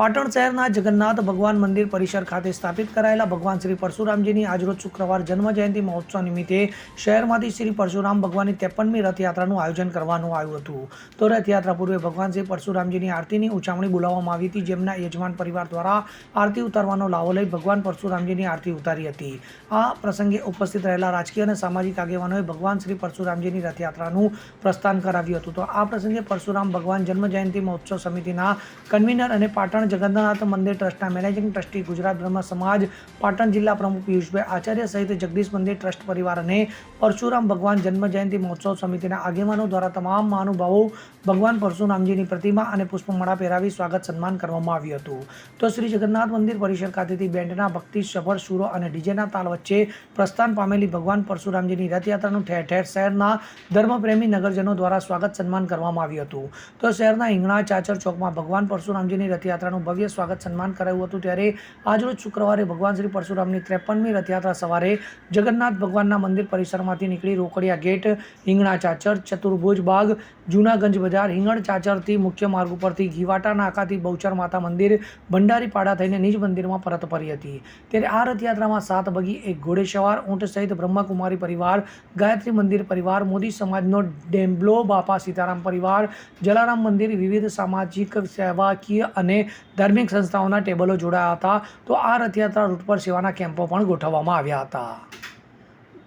પાટણ શહેરના જગન્નાથ ભગવાન મંદિર પરિસર ખાતે સ્થાપિત કરાયેલા ભગવાન શ્રી પરશુરામજીની આજરોજ શુક્રવાર જન્મ જયંતિ મહોત્સવ નિમિત્તે શહેરમાંથી શ્રી પરશુરામ ભગવાનની ત્રેપનમી રથયાત્રાનું આયોજન કરવામાં આવ્યું હતું. તો રથયાત્રા પૂર્વે ભગવાન શ્રી પરશુરામજીની આરતીની ઉછામણી બોલાવવામાં આવી હતી, જેમના યજમાન પરિવાર દ્વારા આરતી ઉતારવાનો લાવો લઈ ભગવાન પરશુરામજીની આરતી ઉતારી હતી. આ પ્રસંગે ઉપસ્થિત રહેલા રાજકીય અને સામાજિક આગેવાનોએ ભગવાન શ્રી પરશુરામજીની રથયાત્રાનું પ્રસ્થાન કરાવ્યું હતું. તો આ પ્રસંગે પરશુરામ ભગવાન જન્મ જયંતિ મહોત્સવ સમિતિના કન્વીનર અને પાટણ જગન્નાથ મંદિર ટ્રસ્ટના મેનેજિંગ ટ્રસ્ટી ગુજરાત બ્રહ્મ સમાજ, પાટણ જિલ્લા પ્રમુખ પિયુષભાઈ આચાર્ય સહિત જગદીશ મંદિર ટ્રસ્ટ પરિવાર અને પરશુરામ ભગવાન જન્મ જયંતિ મહોત્સવ સમિતિના આગેવાનો દ્વારા તમામ મહાનુભાવો ભગવાન પરશુરામજીની પ્રતિમા અને પુષ્પમાળા પહેરાવી સ્વાગત સન્માન કરવામાં આવ્યું હતું. તો શ્રી જગન્નાથ મંદિર પરિસર ખાતેથી બેન્ડના ભક્તિ, સભર, સુરો અને ડીજેના તાલ વચ્ચે પ્રસ્થાન પામેલી ભગવાન પરશુરામજીની રથયાત્રાનું ઠેર ઠેર શહેરના ધર્મપ્રેમી નગરજનો દ્વારા સ્વાગત સન્માન કરવામાં આવ્યું હતું. તો શહેરના હિંગણા ચાચર ચોકમાં ભગવાન પરશુરામજીની રથયાત્રાનું ભવ્ય સ્વાગત સન્માન કરાયું હતું ત્યારે આજરોજ શુક્રવારે ભગવાન શ્રી પરશુરામની ત્રેપનમી રથયાત્રા સવારે જગન્નાથ ભગવાનના મંદિર પરિસરમાંથી નીકળી રોકડિયા ગેટ, હિંગણા ચાચર, ચતુર્ભુજ બાગ, જૂનાગંજ બજાર, હિંગણ ચાચરથી મુખ્ય માર્ગ ઉપરથી ઘીવાટા, નાકાથી બહુચર માતા મંદિર ભંડારી પાડા થઈને નિજ મંદિરમાં પરત ફરી હતી. ત્યારે આ રથયાત્રામાં સાત બગી એક ઘોડેસવાર, ઊંટ સહિત બ્રહ્માકુમારી પરિવાર, ગાયત્રી મંદિર પરિવાર, મોદી સમાજનો ડેમ્બલો, બાપા સીતારામ પરિવાર, જલારામ મંદિર, વિવિધ સામાજિક, સેવાકીય અને ધાર્મિક સંસ્થાઓના ટેબલો જોડાયા હતા. તો આ રથયાત્રા રૂટ પર સેવાના કેમ્પો પણ ગોઠવવામાં આવ્યા હતા.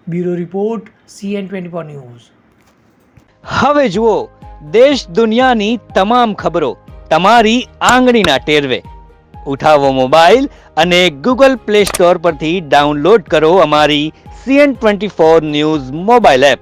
Bureau report, CN twenty four news. હવે જુઓ, દેશ દુનિયાની તમામ ખબરો તમારી આંગળીના ટેરવે. ઉઠાવો મોબાઈલ અને ગૂગલ પ્લે સ્ટોર પરથી ડાઉનલોડ કરો અમારી CN twenty four news mobile app.